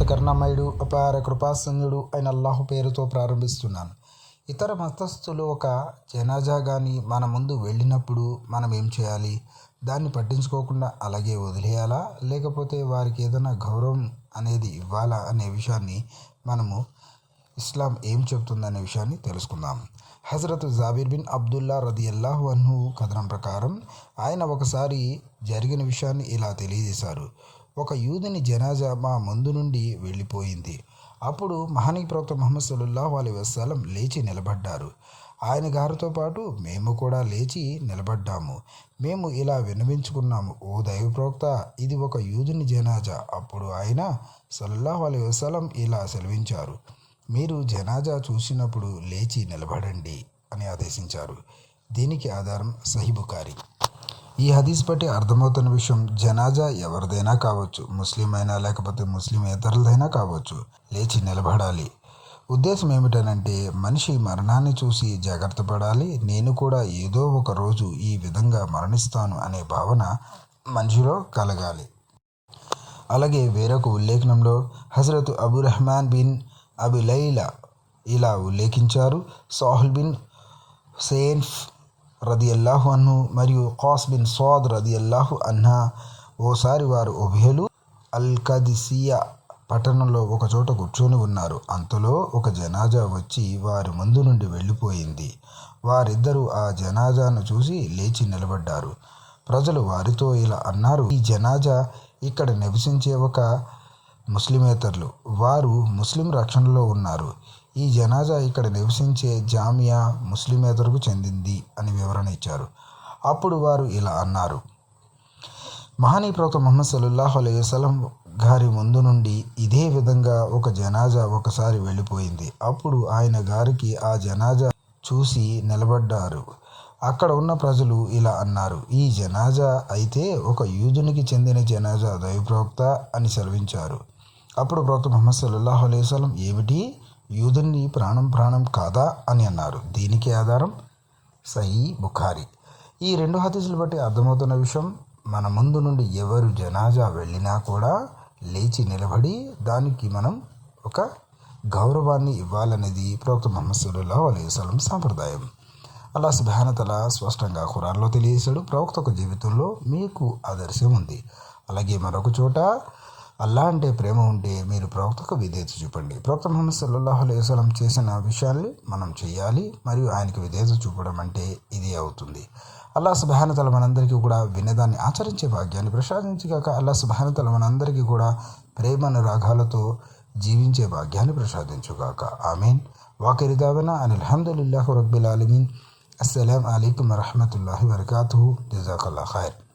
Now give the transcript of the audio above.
అనంత కరుణామయుడు అపార కృపాసంగుడు అయిన అల్లాహు పేరుతో ప్రారంభిస్తున్నాను. ఇతర మతస్థులు ఒక జనాజా కానీ మన ముందు వెళ్ళినప్పుడు మనం ఏం చేయాలి? దాన్ని పట్టించుకోకుండా అలాగే వదిలేయాలా? లేకపోతే వారికి ఏదైనా గౌరవం అనేది ఇవ్వాలా అనే విషయాన్ని మనము ఇస్లాం ఏం చెబుతుందనే విషయాన్ని తెలుసుకుందాం. హజరత్ జాబీర్ బిన్ అబ్దుల్లా రది అల్లాహు అన్హు కథనం ప్రకారం ఆయన ఒకసారి జరిగిన విషయాన్ని ఇలా తెలియజేశారు. ఒక యూదుని జనాజా మా ముందు నుండి వెళ్ళిపోయింది. అప్పుడు మహానీ ప్రవక్త మహమ్మద్ సల్లాహు అలీ వసలం లేచి నిలబడ్డారు. ఆయన గారితో పాటు మేము కూడా లేచి నిలబడ్డాము. మేము ఇలా విన్నవించుకున్నాము ఓ దైవ ప్రవక్త ఇది ఒక యూదుని జనాజా. అప్పుడు ఆయన సల్లాహు అలీ వసలం ఇలా సెలవించారు మీరు జనాజా చూసినప్పుడు లేచి నిలబడండి అని ఆదేశించారు. దీనికి ఆధారం సహిబుకారి ఈ హదీస్ బట్టి అర్థమవుతున్న విషయం జనాజా ఎవరిదైనా కావచ్చు ముస్లిం అయినా లేకపోతే ముస్లిం ఇతరులదైనా కావచ్చు లేచి నిలబడాలి. ఉద్దేశం ఏమిటనంటే మనిషి మరణాన్ని చూసి జాగ్రత్త పడాలి నేను కూడా ఏదో ఒక రోజు ఈ విధంగా మరణిస్తాను అనే భావన మనిషిలో కలగాలి. అలాగే వేరొక ఉల్లేఖనంలో హజరత్ అబు రెహమాన్ బిన్ అబిలైలా ఇలా ఉల్లేఖించారు. సాహుల్ బిన్ సేన్ఫ్ రది అల్లాహు అన్హు మరియు ఖాస్ బిన్ సోద్ రది అల్లాహు అన్హా. ఓసారి వారు ఉభయలు అల్కదిసియా పట్టణంలో ఒక చోట కూర్చొని ఉన్నారు. అంతలో ఒక జనాజా వచ్చి వారి ముందు నుండి వెళ్ళిపోయింది. వారిద్దరూ ఆ జనాజాను చూసి లేచి నిలబడ్డారు. ప్రజలు వారితో ఇలా అన్నారు ఈ జనాజా ఇక్కడ నివసించే ఒక ముస్లిమేతరులు. వారు ముస్లిం రక్షణలో ఉన్నారు. ఈ జనాజా ఇక్కడ నివసించే జామియా ముస్లిమేతరుకు చెందింది అని వివరణ ఇచ్చారు. అప్పుడు వారు ఇలా అన్నారు. మహానీ ప్రవక్త మొహమ్మద్ సల్లాహు అలైహి వసలం గారి ముందు నుండి ఇదే విధంగా ఒక జనాజా ఒకసారి వెళ్ళిపోయింది. అప్పుడు ఆయన గారికి ఆ జనాజా చూసి నిలబడ్డారు. అక్కడ ఉన్న ప్రజలు ఇలా అన్నారు. ఈ జనాజా అయితే ఒక యూదునికి చెందిన జనాజా దైవప్రవక్త అని సెలవించారు. అప్పుడు ప్రవక్త మొహమ్మద్ సల్లాహు అలైవలం ఏమిటి? యూదుని ప్రాణం ప్రాణం కాదా అని అన్నారు. దీనికి ఆధారం? సహీ బుఖారి. ఈ రెండు హదీసులు బట్టి అర్థమవుతున్న విషయం మన ముందు నుండి ఎవరు జనాజా వెళ్ళినా కూడా లేచి నిలబడి దానికి మనం ఒక గౌరవాన్ని ఇవ్వాలనేది ప్రవక్త మహమ్మద్ సల్లాహు అలైవలం సాంప్రదాయం. అలా సుభానతల స్పష్టంగా ఖురాన్లో తెలియజేశాడు ప్రవక్త ఒక జీవితంలో మీకు ఆదర్శం ఉంది. అలాగే మరొక చోట అల్లా అంటే ప్రేమ ఉంటే మీరు ప్రవక్తకు విధేయత చూపండి. ప్రవక్త ముహమ్మద్ సల్లల్లాహు అలైహి వసలం చేసిన విషయాల్ని మనం చేయాలి మరియు ఆయనకు విధేయత చూపడం అంటే ఇది అవుతుంది. అల్లా సుభానతల మనందరికీ కూడా వినదాన్ని ఆచరించే భాగ్యాన్ని ప్రసాదించగాక అల్లా సుభానతల మనందరికీ కూడా ప్రేమను రాగాలతో జీవించే భాగ్యాన్ని ప్రసాదించుగాక. ఆమెన్. వాకిరిదావన అని అల్హమ్దుల్లాహు రబ్బిల్ ఆలమీన్. అస్సలం అలీకం వరహమతుల్లాహి వరకాతు జజాకల్లా ఖైర్.